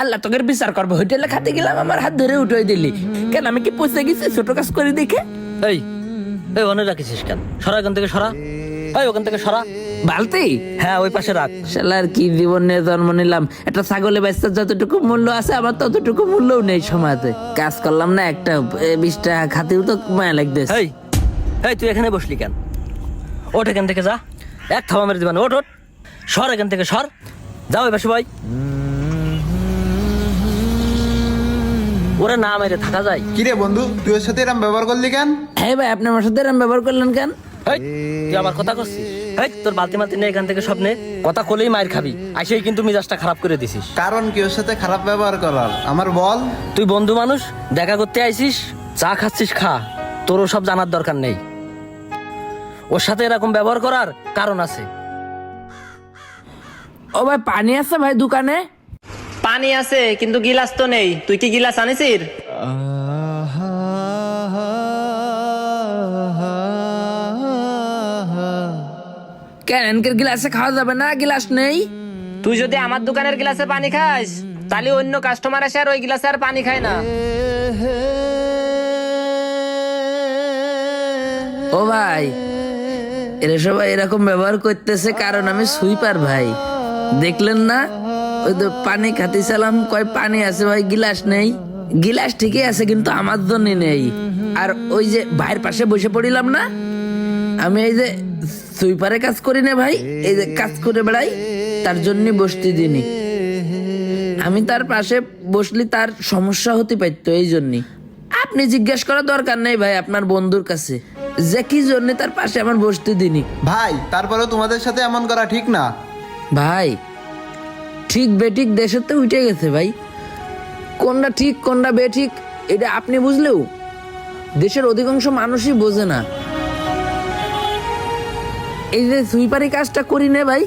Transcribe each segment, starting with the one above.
আল্লাহ তোকে বিচার করব হোটেলে খাতে গেলাম আমার হাত ধরে উঠে দিলি। কেন আমি কি পৌঁছে গেছি ছোট কাজ করে দেখে? এই এই ওখানে রাখিস কেন? সরা এখান থেকে সরা। এই ওখান থেকে সরা। বালতি? হ্যাঁ ওই পাশে রাখ। শালার কি জীবন নিয়ে জন্ম নিলাম। একটা ছাগলে বাচ্চার যতটুকু মূল্য আছে আমার ততটুকু মূল্যও নেই সমাজে। কাজ করলাম না একটা এ, বিশ টাকা খাতেও তো মায়া লাগতেছে। এই এই তুই এখানে বসলি কেন? ওঠ এখান থেকে যা। এক থাবা মেরে দিবান ওঠ ওঠ। সর এখান থেকে সর। যাও এবার সবাই ওরে না মেরে থাকা যায়। কি রে বন্ধু তুই ওর সাথে এরম ব্যবহার করলি কেন? হ্যাঁ ভাই আপনি আমার সাথে এরম ব্যবহার করলেন কেন? তুই আমার কথা করছিস? এই তোর বালতি মালতি নিয়ে এখান থেকে স্বপ্নে কথা কলেই মায়ের খাবি। আইসেই কিন্তু মিজাজটা খারাপ করে দিছিস। কারণ কি ওর সাথে খারাপ ব্যবহার করার? আমার বল। তুই বন্ধু মানুষ দেখা করতে আইছিস চা খাচ্ছিস খা। তোরও সব জানার দরকার নেই। ওর সাথে এরকম ব্যবহার করার কারণ আছে। ও ভাই পানি আছে ভাই দোকানে? পানি আছে কিন্তু গিলাস তো নেই। তুই কি গিলাস আনিসির? কেন এনকের গিলাসে খাওয়া যাবে না? গিলাস নেই? তুই যদি আমার দোকানের গিলাসে পানি খাস তাহলে অন্য কাস্টমার এসে আর ওই গিলাসে আর পানি খায় না। ও ভাই এরা সবাই এরকম ব্যবহার করতেছে কারণ আমি সুইপার ভাই। দেখলেন না? পানি খাতে চালাম কয় পানি আছে ভাই গিলাস নেই। গিলাস ঠিকই আছে কিন্তু আমার জন্য নেই। আর ওই যে ভাইয়ের পাশে বসে পড়িলাম না আমি এই যে সুইপারে কাজ করি না ভাই এই যে কাজ করে বেড়াই তার জন্য বসতে দিনি আমি তার পাশে বসলি তার সমস্যা হতে পারতো এই জন্যই আপনি জিজ্ঞেস করার দরকার নেই ভাই আপনার বন্ধুর কাছে। যে কি জন্য তার পাশে আমার বসতে দিনি ভাই তারপরে তোমাদের সাথে এমন করা ঠিক না। ভাই ঠিক বেঠিক দেশের তো উঠে গেছে ভাই। কোনটা ঠিক, কোনটা বেঠিক, এটা আপনি বুঝলেও দেশের অধিকাংশ মানুষই বোঝে না। এই যে সুইপারি কাজটা করি নে ভাই,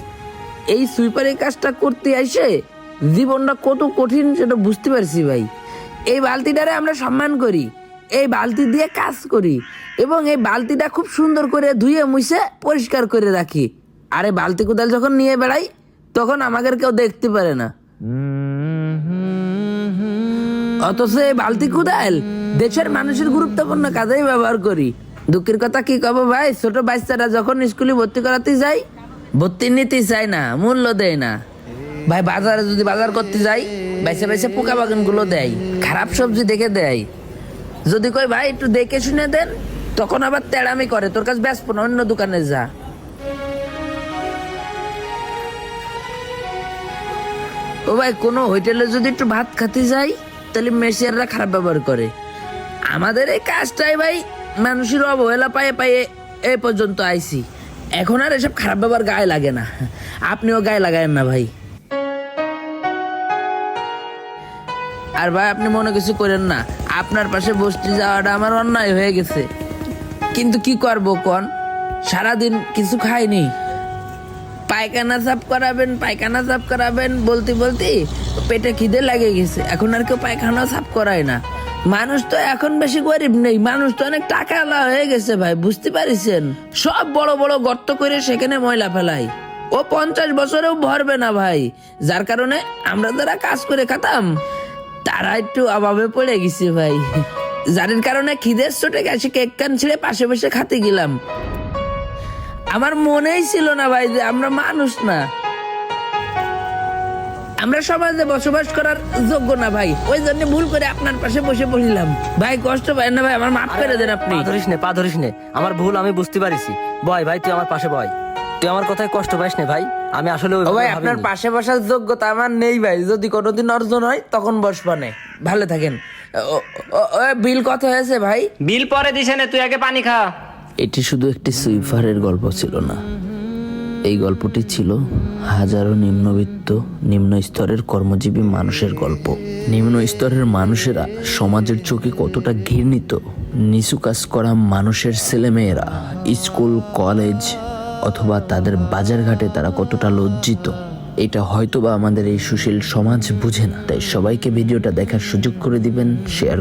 এই সুইপারি কাজটা করতে আইসে জীবনটা কত কঠিন সেটা বুঝতে পারছি ভাই। এই বালতিটারে আমরা সম্মান করি, এই বালতি দিয়ে কাজ করি এবং এই বালতিটা খুব সুন্দর করে ধুয়ে মুছে পরিষ্কার করে রাখি। আরে বালতি কোদাল যখন নিয়ে বেড়াই তখন আমাদের কেউ দেখতে পারে না। অথচ এই বালতি দেশের মানুষের গুরুত্বপূর্ণ কাজেই ব্যবহার করি। দুঃখের কথা কি কব ভাই? ছোট বাচ্চারা যখন স্কুলে ভর্তি করাতে যাই, ভর্তি নিতে চায় না, মূল্য দেয় না। ভাই, বাজারে যদি বাজার করতে যাই বাইসে বাইসে পোকা বাগানগুলো দেয়, খারাপ সবজি দেখে দেয়। যদি কই ভাই, একটু দেখে শুনে দেন, তখন আবার তেড়ামি করে, তোর কাছে ব্যস্ত অন্য দোকানে যা। ও ভাই, কোনো হোটেলে যদি একটু ভাত খেতে যাই, তাহলে মেশিয়াররা খারাপ ব্যবহার করে। আমাদের এই কাজটাই ভাই, মানুষের অবহেলা পায়ে পায়ে এই পর্যন্ত আইছি। এখন আর এসব খারাপ ব্যবহার গায়ে লাগে না। আপনিও গায়ে লাগায়েন না ভাই। আর ভাই, আপনি মনে কিছু করেন না। আপনার পাশে বসতে যাওয়াটা আমার অন্যায় হয়ে গেছে। কিন্তু কি করব কন? সারাদিন কিছু খাইনি। পায়খানা সাফ করাবেন, পায়খানা সাফ করাবেন, বলতে বলতে পেটে খিদে লাগে গেছে। এখন আর কেউ পায়খানা সাফ করায় না। মানুষ তো এখন বেশি গরিব নেই, মানুষ তো অনেক টাকা হয়ে গেছে ভাই, বুঝতে পারিছেন? সব বড় বড় গর্ত করে সেখানে ময়লা ফেলাই। ও পঞ্চাশ বছরেও ভরবে না ভাই, যার কারণে আমরা যারা কাজ করে খাতাম, তারা একটু অভাবে পড়ে গেছে ভাই। যার কারণে খিদের চোটে গেছে, কেক কান ছেড়ে পাশে পাশে খাতে গেলাম। আমার মনেই ছিল না ভাই যে আমরা মানুষ না। আমরা সমাজে বসবাস করার যোগ্য না ভাই। ওই জন্য ভুল করে আপনার পাশে বসে পড়িলাম। ভাই কষ্ট পাই না ভাই আমার মাফ করে দেন আপনি। পা ধরিস নে পা ধরিস নে। আমার ভুল আমি বুঝতে পারিছি। বয় ভাই তুই আমার পাশে বয়। তুই আমার কথায় কষ্ট পাইস নে ভাই। আমি আসলে ও ভাই আপনার পাশে বসার যোগ্যতা আমার নেই ভাই। যদি কোনোদিন অর্জন হয় তখন বসবানে ভালো থাকেন। ও, বিল কত হয়েছে ভাই? বিল পরে দিছে না তুই আগে পানি খা। এটি শুধু একটি সুইফারের গল্প ছিল না। এই গল্পটি ছিল হাজারো নিম্নবিত্ত, নিম্ন স্তরের কর্মজীবী মানুষের গল্প। নিম্ন স্তরের মানুষেরা সমাজের চোখে কতটা ঘৃণিত, নিচু কাজ করা মানুষের ছেলেমেয়েরা, স্কুল, কলেজ, অথবা তাদের বাজারঘাটে তারা কতটা লজ্জিত, এটা হয়তোবা আমাদের এই সুশীল সমাজ বুঝে না। তাই সবাইকে ভিডিওটা দেখার সুযোগ করে দিবেন শেয়ার